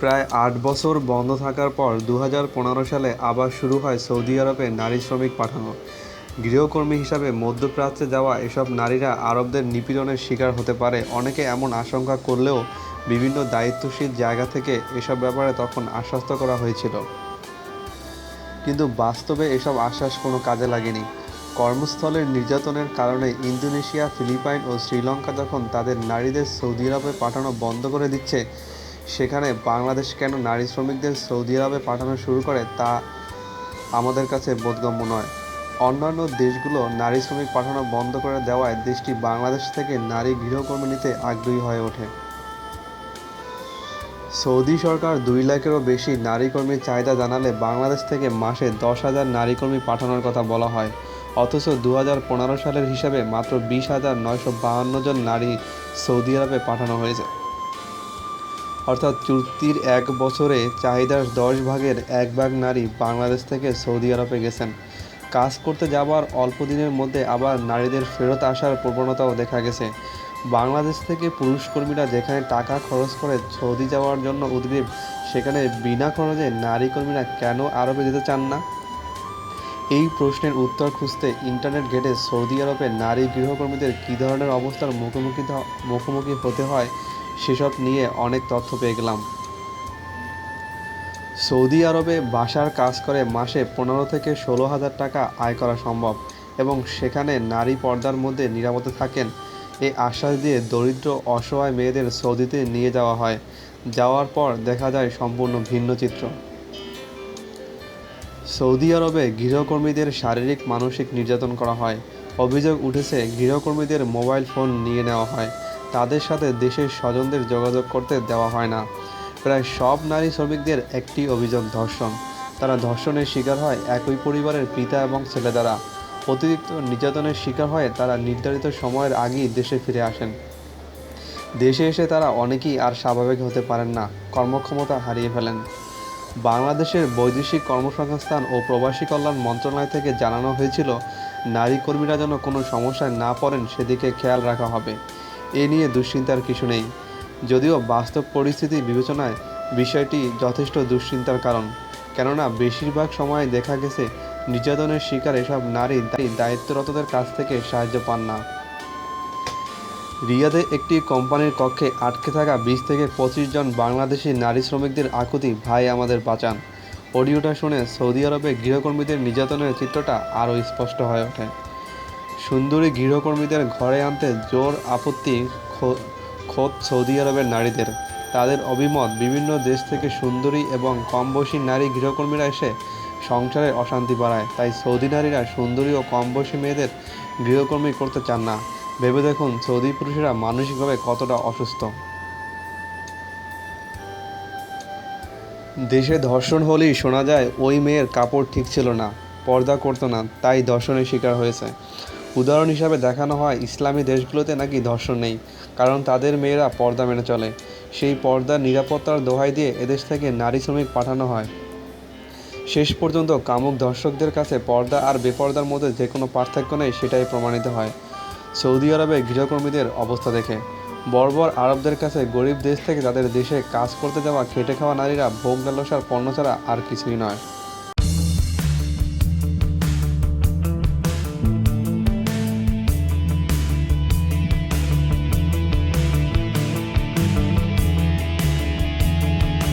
প্রায় আট বছর বন্ধ থাকার পর দু হাজার পনেরো সালে আবার শুরু হয় সৌদি আরবে নারী শ্রমিক পাঠানো। গৃহকর্মী হিসাবে মধ্যপ্রাচ্যে যাওয়া এসব নারীরা আরবদের নিপীড়নের শিকার হতে পারে। অনেকে এমন আশঙ্কা করলেও বিভিন্ন দায়িত্বশীল জায়গা থেকে এসব ব্যাপারে তখন আশ্বস্ত করা হয়েছিল। কিন্তু বাস্তবে এসব আশ্বাস কোনো কাজে লাগেনি। কর্মস্থলের নির্যাতনের কারণে ইন্দোনেশিয়া, ফিলিপাইন ও শ্রীলঙ্কা যখন তাদের নারীদের সৌদি আরবে পাঠানো বন্ধ করে দিচ্ছে। সেখানে বাংলাদেশ কেন নারী শ্রমিকদের সৌদি আরবে পাঠানো শুরু করে তা আমাদের কাছে বোধগম্য নয়। অন্যান্য দেশগুলো নারী শ্রমিক পাঠানো বন্ধ করে দেওয়ায় দেশটি বাংলাদেশ থেকে নারী গৃহকর্মী নিতে আগ্রহী হয়ে ওঠে। সৌদি সরকার দুই লাখেরও বেশি নারী কর্মীর চাহিদা জানালে বাংলাদেশ থেকে মাসে দশ হাজার নারী কর্মী পাঠানোর কথা বলা হয়। অথচ দু হাজার পনেরো সালের হিসাবে মাত্র বিশ হাজার নয়শো বাহান্ন জন নারী সৌদি আরবে পাঠানো হয়েছে। অর্থাৎ চুক্তির এক বছরে চাহিদার দশ ভাগের এক ভাগ নারী বাংলাদেশ থেকে সৌদি আরবে গেছেন। কাজ করতে যাওয়ার অল্প দিনের মধ্যে আবার নারীদের ফেরত আসার প্রবণতাও দেখা গেছে। বাংলাদেশ থেকে পুরুষ কর্মীরা যেখানে টাকা খরচ করে সৌদি যাওয়ার জন্য উদ্গ্রীব, সেখানে বিনা খরচে নারী কর্মীরা কেন আরবে যেতে চান না? এই প্রশ্নের উত্তর খুঁজতে ইন্টারনেট ঘেটে সৌদি আরবে নারী গৃহকর্মীদের কী ধরনের অবস্থার মুখোমুখি মুখোমুখি হতে হয় সেসব নিয়ে অনেক তথ্য পেয়ে গেলাম। সৌদি আরবে বাসার কাজ করে মাসে পনেরো থেকে ষোলো হাজার টাকা আয় করা সম্ভব এবং সেখানে নারী পর্দার মধ্যে নিরাপদে থাকেন। এই আশ্বাস দিয়ে দরিদ্র, অসহায় মেয়েদের সৌদিতে নিয়ে যাওয়া হয়। যাওয়ার পর দেখা যায় সম্পূর্ণ ভিন্ন চিত্র। সৌদি আরবে গৃহকর্মীদের শারীরিক, মানসিক নির্যাতন করা হয়। অভিযোগ উঠেছে গৃহকর্মীদের মোবাইল ফোন নিয়ে নেওয়া হয়। তাদের সাথে দেশের স্বজনদের যোগাযোগ করতে দেওয়া হয় না। প্রায় সব নারী শ্রমিকদের একটি অভিযোগ ধর্ষণ। তারা ধর্ষণের শিকার হয় একই পরিবারের পিতা এবং ছেলে দ্বারা। অতিরিক্ত নির্যাতনের শিকার হয়ে তারা নির্ধারিত সময়ের আগেই দেশে ফিরে আসেন। দেশে এসে তারা অনেকেই আর স্বাভাবিক হতে পারেন না, কর্মক্ষমতা হারিয়ে ফেলেন। বাংলাদেশের বৈদেশিক কর্মসংস্থান ও প্রবাসী কল্যাণ মন্ত্রণালয় থেকে জানানো হয়েছিল, নারী কর্মীরা যেন কোনো সমস্যায় না পড়েন, সেদিকে খেয়াল রাখা হবে। এ নিয়ে দুশ্চিন্তার কিছু নেই। যদিও বাস্তব পরিস্থিতি বিবেচনায় বিষয়টি যথেষ্ট দুশ্চিন্তার কারণ। কেননা, বেশিরভাগ সময় দেখা গেছে নির্যাতনের শিকার এসব নারী দায়ী- দায়িত্বরতদের কাছ থেকে সাহায্য পান না। রিয়াদে একটি কোম্পানির কক্ষে আটকে থাকা বিশ থেকে পঁচিশ জন বাংলাদেশি নারী শ্রমিকদের আকুতি, ভাই, আমাদের বাঁচান। অডিওটা শুনে সৌদি আরবে গৃহকর্মীদের নির্যাতনের চিত্রটা আরও স্পষ্ট হয়ে ওঠে। সুন্দরী গৃহকর্মীদের ঘরে আনতে জোর আপত্তি খোদ সৌদি আরবের নারীদের। তাদের অভিমত, বিভিন্ন দেশ থেকে সুন্দরী এবং কম বয়সী নারী গৃহকর্মীরা এসে সংসারে অশান্তি বাড়ায়। তাই সৌদি নারীরা সুন্দরী ও কম বয়সী মেয়েদের গৃহকর্মী করতে চান না। ভেবে দেখুন, সৌদি পুরুষেরা মানসিকভাবে কতটা অসুস্থ। দেশে ধর্ষণ হলেই শোনা যায়, ওই মেয়ের কাপড় ঠিক ছিল না, পর্দা করতো না, তাই ধর্ষণের শিকার হয়েছে। উদাহরণ হিসাবে দেখানো হয় ইসলামী দেশগুলোতে নাকি ধর্ষণ নেই, কারণ তাদের মেয়েরা পর্দা মেনে চলে। সেই পর্দার নিরাপত্তার দোহাই দিয়ে এদেশ থেকে নারী শ্রমিক পাঠানো হয়। শেষ পর্যন্ত কামুক দর্শকদের কাছে পর্দা আর বেপর্দার মধ্যে যে কোনো পার্থক্য নেই সেটাই প্রমাণিত হয়। সৌদি আরবে গৃহকর্মীদের অবস্থা দেখে। বর্বর আরবদের কাছে গরিব দেশ থেকে তাদের দেশে কাজ করতে যাওয়া খেটে খাওয়া নারীরা ভোগ লালসার পণ্য ছাড়া আর কিছুই নয়।